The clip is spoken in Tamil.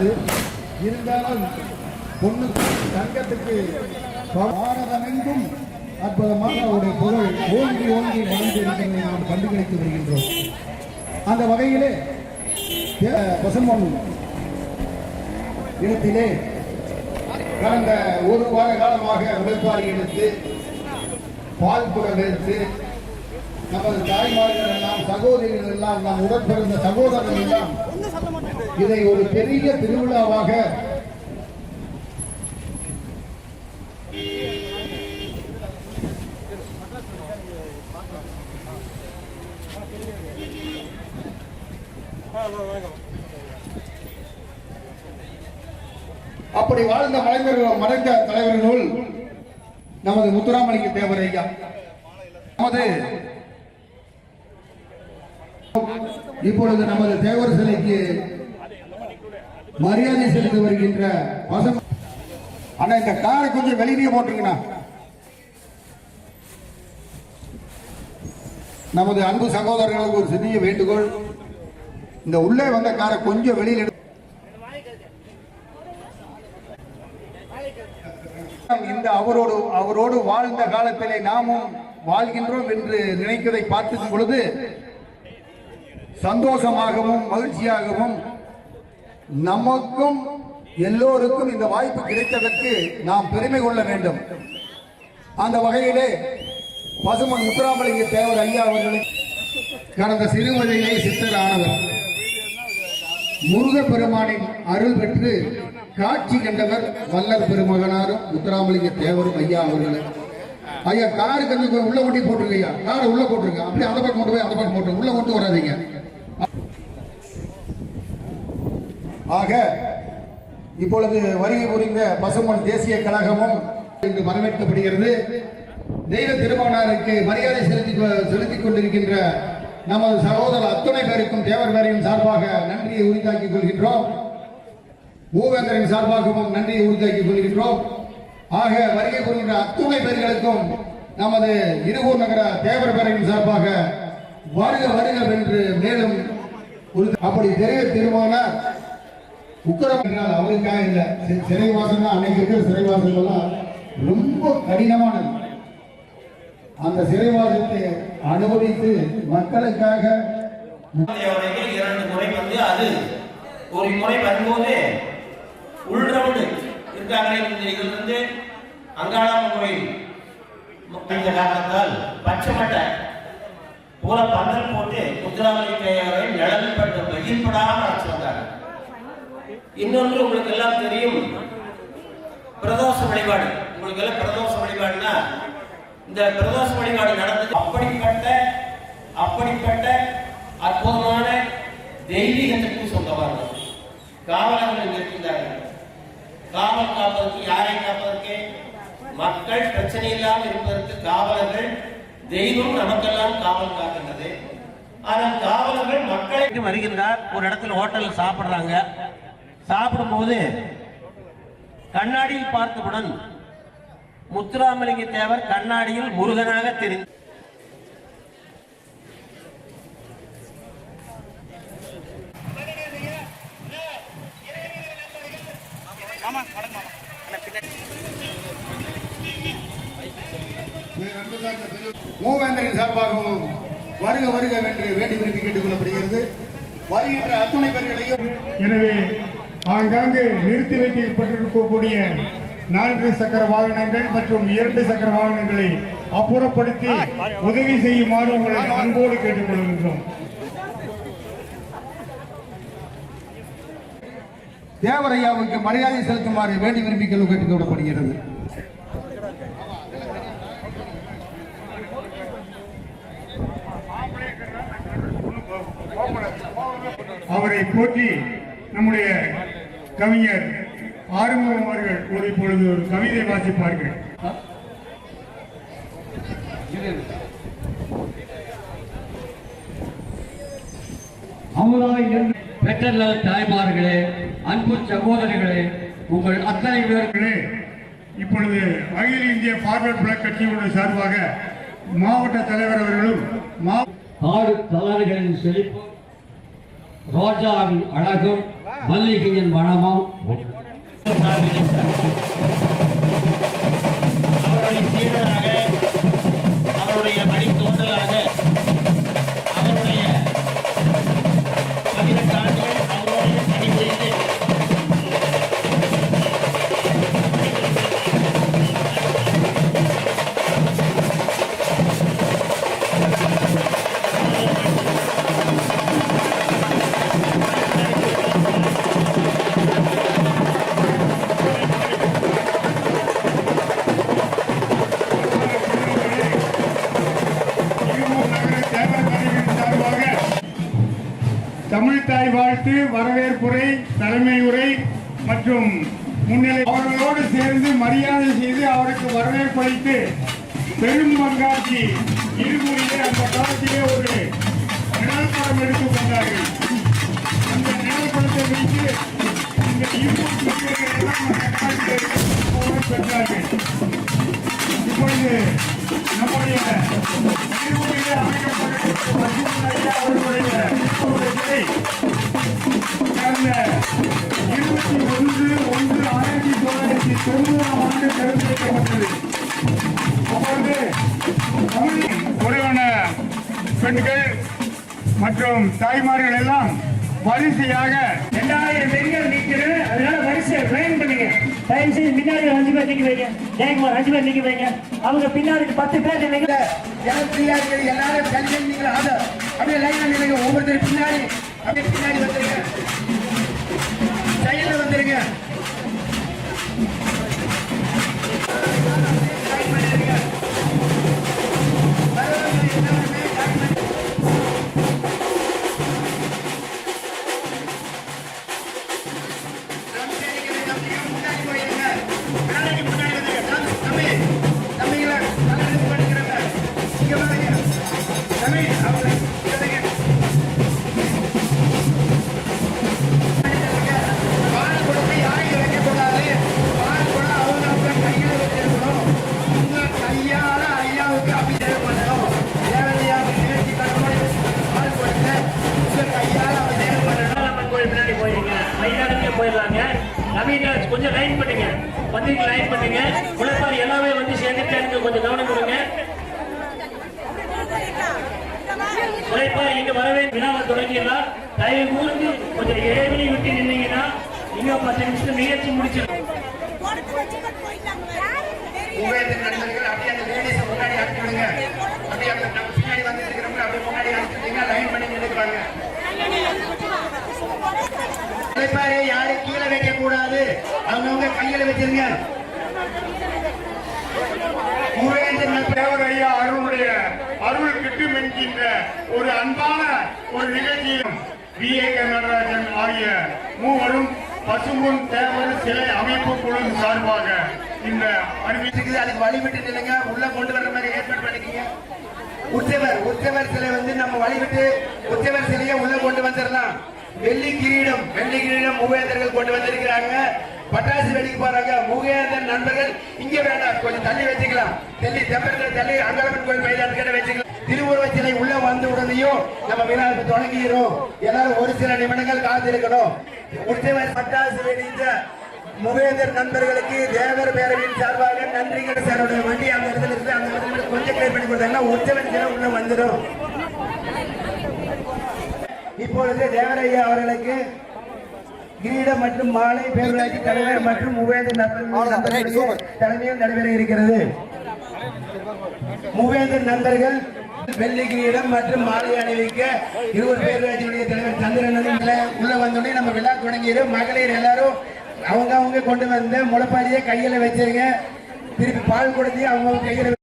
கிடையாது இருந்தாலும் பொண்ணு தங்கத்துக்கு பாரதமெங்கும் அற்புதமாக அவருடைய புகழ் ஓங்கி ஓங்கி வளர்ந்து நாம் கண்டுபிடித்து வருகின்றோம். அந்த வகையிலே தே- இடத்திலே கடந்த ஒரு வார காலமாக உழைப்பாளி எடுத்து பால் குடம் எடுத்து நமது தாய்மார்கள் எல்லாம் சகோதரிகள் எல்லாம் நம் உடற்பிறந்த சகோதரர்கள் எல்லாம் இதை ஒரு பெரிய திருவிழாவாக அப்படி வாழ்ந்த மலைஞர்கள் மறைந்த தலைவர்களுள் நமது முத்துராமலிங்க தேவர் ஐயா நமது இப்பொழுது நமது தேவர் சிலைக்கு மரியாதை செலுத்த வருகின்ற வசம் ஆனா இந்த காரை கொஞ்சம் வெளியிலேயே போட்டுருங்கண்ணா. நமது அன்பு சகோதரர்களுக்கு ஒரு சிறிய வேண்டுகோள். இந்த உள்ளே வந்த காரை கொஞ்சம் வெளியில் எடு இந்த அவரோடு அவரோடு வாழ்ந்த காலத்திலே நாமும் வாழ்கின்றோம் என்று நினைக்கிறதை பார்த்து பொழுது சந்தோஷமாகவும் மகிழ்ச்சியாகவும் நமக்கும் எல்லோருக்கும் இந்த வாய்ப்பு கிடைத்ததற்கு நாம் பெருமை கொள்ள வேண்டும். அந்த வகையிலே பசுமன் முத்துராமலிங்க தேவர் ஐயா அவர்களை கடந்த சிறுவதையிலே சித்தர் ஆனவர் முருக பெருமானின் அருள் பெற்று காட்சி கண்டவர் வல்லர் பெருமகனாரும் முத்துராமலிங்க தேவரும் ஐயா அவர்கள். ஐயா காரு கொஞ்சம் உள்ள ஒட்டி போட்டிருக்கையா காரை உள்ள போட்டிருக்கேன் அப்படியே அந்த பக்கம் கொண்டு போய் அந்த பக்கம் போட்டு உள்ள கொண்டு வராதீங்க. ஆக இப்பொழுது வருகை புரிந்த பசுமன் தேசிய கழகமும் இன்று வரவேற்கப்படுகிறது. தெய்வ திருமகனாருக்கு மரியாதை செலுத்தி செலுத்திக் கொண்டிருக்கின்ற நமது சகோதரர் அத்துணை பேருக்கும் தேவர் பேரையும் சார்பாக நன்றியை உரித்தாக்கிக் கொள்கின்றோம். மூவேந்தரின் சார்பாகவும் நன்றியை உறுதியாக்கிக் கொள்கின்றோம். ஆக வருகை புரிகின்ற அத்துணை பேர்களுக்கும் நமது இருகூர் நகர தேவர் பேரையின் சார்பாக வருக வருக என்று மேலும் அப்படி தெய்வ திருமகனார் உக்கரம் அவருக்காக இல்லை? சி- சிறைவாசம் தான் அன்னைக்கு இருக்கிற சிறைவாசங்கள்லாம் ரொம்ப கடினமானது. அந்த சிறைவாசத்தை அனுபவித்து மக்களுக்காக இரண்டு முறை வந்து அது ஒரு முறை வரும்போது உள்ரவுண்டு இருக்காங்களே இந்த வந்து அங்காளம்மன் கோயில் இந்த காரணத்தால் பச்சைமட்டை பூரா பந்தல் போட்டு முத்துராமலிங்க தேவரை நிழல் இன்னொன்று உங்களுக்கு எல்லாம் தெரியும். பிரதோஷ வழிபாடு. உங்களுக்கு எல்லாம் பிரதோஷ வழிபாடுனா இந்த பிரதோஷ வழிபாடு நடந்தது அப்படிப்பட்ட அப்படிப்பட்ட அற்புதமான தெய்வீகத்துக்கு சொந்தமானது. காவலர்கள் இங்கு இருக்கின்றார்கள். காவல் காப்பதற்கு யாரை காப்பதற்கு? மக்கள் பிரச்சனை இல்லாமல் இருப்பதற்கு காவலர்கள் தெய்வம் நமக்கெல்லாம் காவல் காக்கின்றது. ஆனால் காவலர்கள் மக்களை வருகின்றார். ஒரு இடத்துல ஹோட்டலில் சாப்பிடுறாங்க. சாப்பிடும்போது கண்ணாடியில் பார்த்தவுடன் முத்துராமலிங்க தேவர் கண்ணாடியில் முருகனாக தெரிந்து மூவேந்தரின் சார்பாகவும் வருக வருக என்று வேண்டி விரும்பி கேட்டுக் கொள்ளப்படுகிறது வருகின்ற அத்துணை பேர்களையும் எனவே ஆங்காங்கு நிறுத்தி வைக்கப்பட்டிருக்கக்கூடிய நான்கு சக்கர வாகனங்கள் மற்றும் இரண்டு சக்கர வாகனங்களை அப்புறப்படுத்தி உதவி செய்யுமாறு உங்களை அன்போடு கேட்டுக்கொள்கின்றோம். தேவரையாவுக்கு மரியாதை செலுத்துமாறு வேண்டி விரும்பி கேட்டுக் கொள்ளப்படுகிறது. அவரை போற்றி நம்முடைய கவிஞர் ஆறுமுகம் அவர்கள் ஒரு இப்பொழுது ஒரு கவிதை வாசிப்பார்கள். அமுதாய் என்று பெற்ற தாய்மார்களே அன்பு சகோதரிகளே உங்கள் அத்தனை பேர் அவர்களே, இப்பொழுது அகில இந்திய பார்வர்ட் பிளாக் கட்சியினுடைய சார்பாக மாவட்ட தலைவர் அவர்களும் மா ஆடு தளர்களின் செழிப்பு रोजा अड़क मलिक தாய் வாழ்த்து வரவேற்புரை தலைமை உரை மற்றும் முன்னிலை அவர்களோடு சேர்ந்து மரியாதை செய்து அவருக்கு வரவேற்பளித்து பெரும் பங்காட்சி இருமுறையே அந்த காலத்திலே ஒரு நிழல்படம் எடுத்துக் கொண்டார்கள். அந்த நிழல்படத்தை வைத்து இந்த இருமூர் பெற்றார்கள். இப்பொழுது நம்முடைய இருமுறையிலே அமைக்கப்பட்டிருக்கிற மற்றும் தாய்மார்கள் எல்லாம் வரிசையாக ரெண்டாயிரம் பெண்கள் நிற்கிறேன் அதனால வரிசை லைன் பண்ணுங்க தயவு செய்து பின்னாடி அஞ்சு பேர் நிக்க வைங்க. ஜெயக்குமார் அஞ்சு பேர் நிக்க வைங்க. அவங்க பின்னாடி பத்து பேர் நினைங்க ஜனப்பிரியார்கள் எல்லாரும் கல்வி நீங்கள் ஆதர் அப்படியே லைனா நிலைங்க ஒவ்வொருத்தர் பின்னாடி அப்படியே பின்னாடி வந்துருங்க சைடுல வந்துருங்க நவீன கொஞ்சம் லைன் பண்ணுங்க பந்திரிக்கை லைன் பண்ணுங்க உழைப்பாளி எல்லாமே வந்து சேர்ந்துட்டாங்க கொஞ்சம் கவனம் கொடுங்க. உழைப்பாளி இங்க வரவே வினாவை தொடங்கிடலாம். தயவு கூர்ந்து கொஞ்சம் இடைவெளி விட்டு நின்னீங்கன்னா இங்க பத்து நிமிஷம் நிகழ்ச்சி முடிச்சிடும் உபயோகத்தின் நண்பர்கள் அப்படியே அந்த லேடிஸை முன்னாடி அனுப்பி அப்படியே அந்த பின்னாடி வந்து இருக்கிறவங்க அப்படியே முன்னாடி அனுப்பிட்டீங்க லைன் பண்ணி நின்றுக்குவாங்க உழைப்பாரு யாரும் கீழே வைக்க அவங்கவுங்க கையில வச்சிருங்க. தேவர் ஐயா அருளுடைய அருள் கிட்டும் என்கின்ற ஒரு அன்பான ஒரு நிகழ்ச்சியிலும் வி. ஏ. கே நடராஜன் ஆகிய மூவரும் பசும்பொன் தேவர் சிலை அமைப்பு குழு சார்பாக இந்த அறிவித்து இருக்குது அதுக்கு வழிவிட்டு நில்லுங்க. உள்ள கொண்டு வர்ற மாதிரி ஏற்பாடு பண்ணிக்கங்க. உற்சவர் உற்சவர் சிலை வந்து நம்ம வழிவிட்டு உற்சவர் சிலையை உள்ள கொண்டு வந்துடலாம். வெள்ளி கிரீடம் வெள்ளி கிரீடம் மூவேந்தர்கள் கொண்டு வந்திருக்கிறாங்க. பட்டாசு வெடிக்க போறாங்க மூவேந்தர் நண்பர்கள் இங்க வேண்டாம் கொஞ்சம் தள்ளி வச்சுக்கலாம். தள்ளி தெப்பத்தில் தள்ளி அங்கலப்பன் கோயில் மைதானத்துல வச்சுக்கலாம். திருவுருவ சிலை உள்ள வந்த உடனேயும் நம்ம விழாவுக்கு தொடங்கிடும் எல்லாரும் ஒரு சில நிமிடங்கள் காத்திருக்கணும். உற்சவ பட்டாசு வெடித்த முகேந்தர் நண்பர்களுக்கு தேவர் பேரவையின் சார்பாக நன்றிகள் சாருடைய வண்டி அந்த இடத்துல இருந்து அந்த இடத்துல கொஞ்சம் கிளியர் பண்ணி கொடுத்தாங்கன்னா உச்சவன் தினம் உள்ள வந்துடும். இப்பொழுது தேவரையா அவர்களுக்கு கிரீடம் மற்றும் மாலை பேரூராட்சி தலைவர் மற்றும் நண்பர்களுடைய தலைமையில் நடைபெற இருக்கிறது. மூவேந்தர் நண்பர்கள் வெள்ளி கிரீடம் மற்றும் மாலை அணிவிக்க இருவர் பேரூராட்சியுடைய தலைவர் சந்திரன் உள்ள வந்தோடனே நம்ம விழா தொடங்கிடும் மகளிர் எல்லாரும் அவங்க அவங்க கொண்டு வந்த முளைப்பாரியை கையில வச்சிருங்க. திருப்பி பால் கொடுத்து அவங்க கையில